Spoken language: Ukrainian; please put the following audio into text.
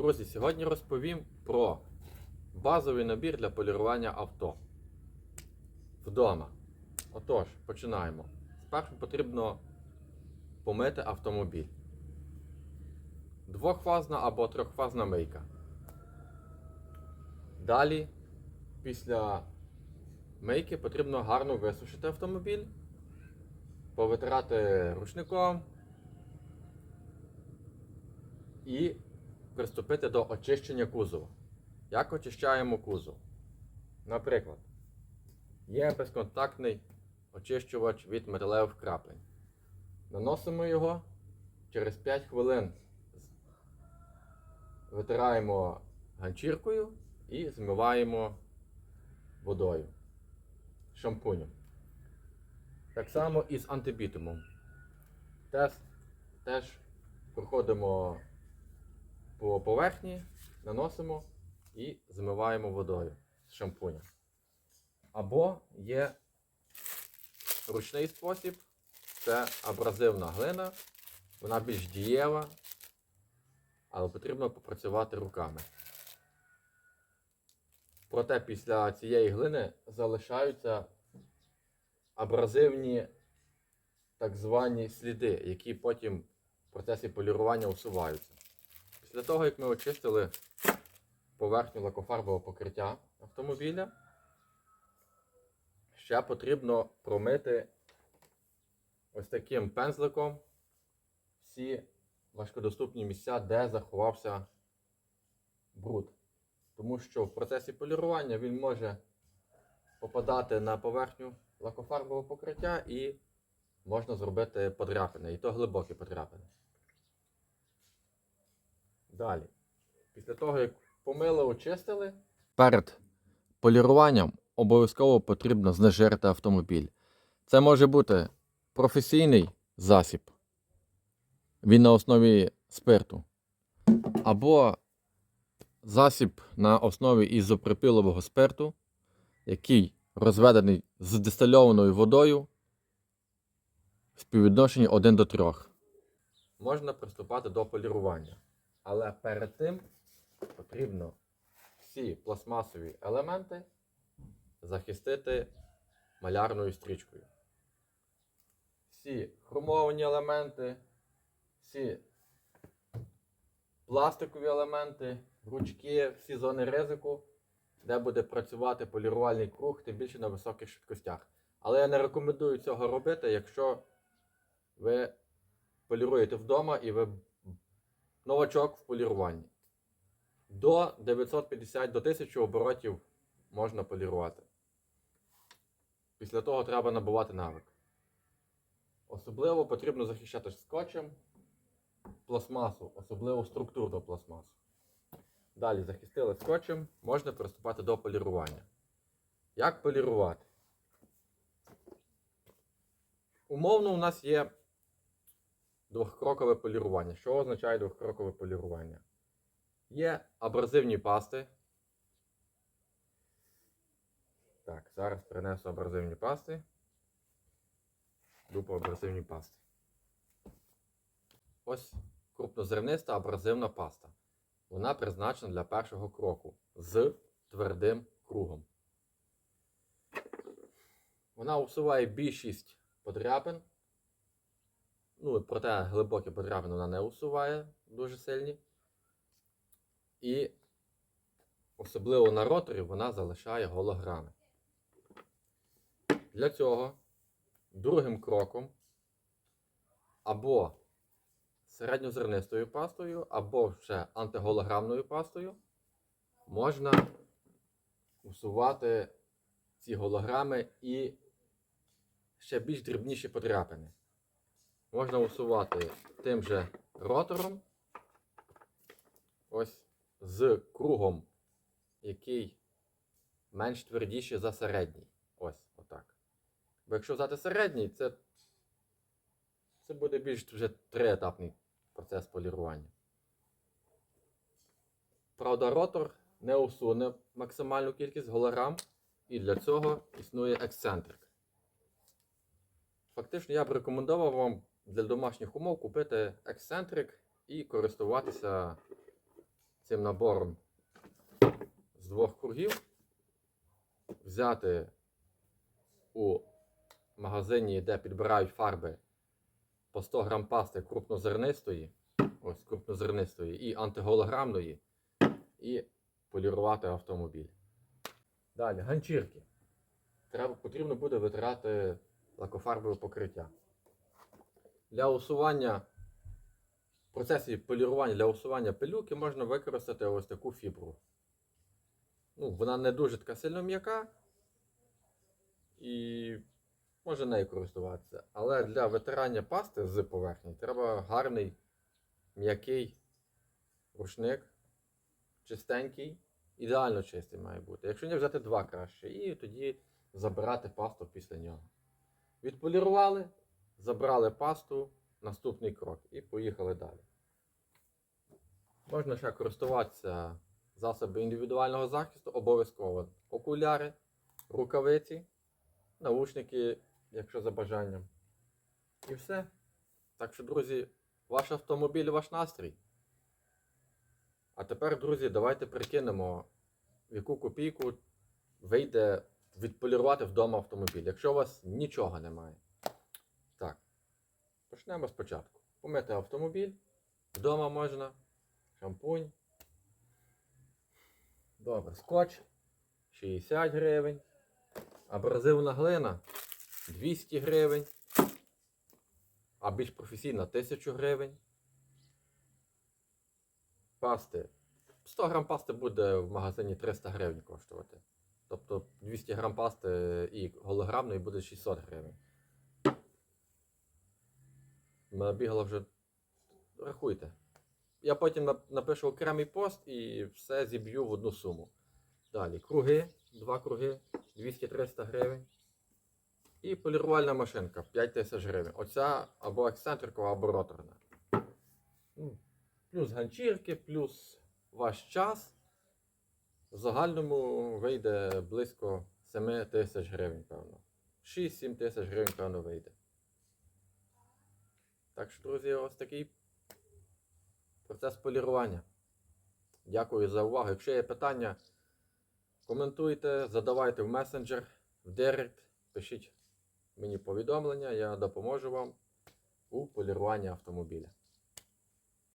Друзі, сьогодні розповім про базовий набір для полірування авто вдома. Отож, починаємо. Спершу потрібно помити автомобіль. Двохфазна або трьохфазна мийка. Далі, після мийки, потрібно гарно висушити автомобіль, повитирати рушником і приступити до очищення кузова. Як очищаємо кузов? Наприклад, є безконтактний очищувач від металевих краплень. Наносимо його через 5 хвилин. Витираємо ганчіркою і змиваємо водою, шампунем. Так само і з антибітумом. Теж, теж проходимо по поверхні, наносимо і змиваємо водою з шампуня. Або є ручний спосіб, це абразивна глина, вона більш дієва, але потрібно попрацювати руками. Проте після цієї глини залишаються абразивні так звані сліди, які потім в процесі полірування усуваються. Після того, як ми очистили поверхню лакофарбового покриття автомобіля, ще потрібно промити ось таким пензликом всі важкодоступні місця, де заховався бруд. Тому що в процесі полірування він може попадати на поверхню лакофарбового покриття і можна зробити подряпини, і то глибокі подряпини. Далі. Після того, як помили, очистили. Перед поліруванням обов'язково потрібно знежирити автомобіль. Це може бути професійний засіб. Він на основі спирту. Або засіб на основі ізопропилового спирту, який розведений з дистильованою водою в співвідношенні 1 до 3. Можна приступати до полірування. Але перед тим потрібно всі пластмасові елементи захистити малярною стрічкою. Всі хромовані елементи, всі пластикові елементи, ручки, всі зони ризику, де буде працювати полірувальний круг, тим більше на високих швидкостях. Але я не рекомендую цього робити, якщо ви поліруєте вдома і ви новачок в поліруванні. До 950 до 1000 оборотів можна полірувати. Після того треба набувати навик. Особливо потрібно захищати скотчем пластмасу, особливо структурну пластмасу. Далі захистили скотчем, можна приступати до полірування. Як полірувати? Умовно, у нас є двохкрокове полірування. Що означає двохкрокове полірування? Є абразивні пасти. Так, зараз принесу абразивні пасти. Йду по абразивні пасти. Ось крупнозерниста абразивна паста. Вона призначена для першого кроку з твердим кругом. Вона усуває більшість подряпин. Ну, проте глибокі подряпини вона не усуває дуже сильні. І особливо на роторі вона залишає голограми. Для цього другим кроком або середньозернистою пастою, або вже антиголограмною пастою можна усувати ці голограми і ще більш дрібніші подряпини. Можна усувати тим же ротором, ось з кругом, який менш твердіший за середній. Ось отак. Бо якщо взяти середній, це, це буде більш вже триетапний процес полірування. Правда, ротор не усуне максимальну кількість голограм, і для цього існує ексцентрик. Фактично, я б рекомендував вам для домашніх умов купити ексцентрик і користуватися цим набором з двох кругів, взяти у магазині, де підбирають фарби по 100 грам пасти крупнозернистої, ось крупнозернистої і антиголограмної, і полірувати автомобіль. Далі, ганчірки. Треба, потрібно буде витирати лакофарбове покриття. Для усування в процесі полірування для усування пилюки можна використати ось таку фібру. Ну, вона не дуже така сильно м'яка і може нею користуватися. Але для витирання пасти з поверхні треба гарний м'який рушник, чистенький, ідеально чистий має бути. Якщо не взяти два краще, і тоді забирати пасту після нього. Відполірували, забрали пасту, наступний крок і поїхали далі. Можна ще користуватися засоби індивідуального захисту, обов'язково окуляри, рукавиці, наушники, якщо за бажанням. І все. Так що, друзі, ваш автомобіль, ваш настрій. А тепер, друзі, давайте прикинемо, в яку копійку вийде відполірувати вдома автомобіль, якщо у вас нічого немає. Почнемо спочатку. Помити автомобіль. Вдома можна. Шампунь. Добре, скотч 60 гривень. Абразивна глина 200 гривень. А більш професійна 1000 гривень. Пасти. 100 грам пасти буде в магазині 300 гривень коштувати. Тобто 200 грам пасти і голограмної буде 600 гривень. Набігало вже. Рахуйте. Я потім напишу окремий пост і все зіб'ю в одну суму. Далі круги, два круги, 200-300 гривень. І полірувальна машинка 5 тисяч гривень. Оця або ексцентрикова, або роторна. Ну, Плюс ганчірки, плюс ваш час. В загальному вийде близько 7 тисяч гривень, певно. 6-7 тисяч гривень, певно, вийде. Так що, друзі, ось такий процес полірування. Дякую за увагу. Якщо є питання, коментуйте, задавайте в месенджер, в директ, пишіть мені повідомлення, я допоможу вам у поліруванні автомобіля.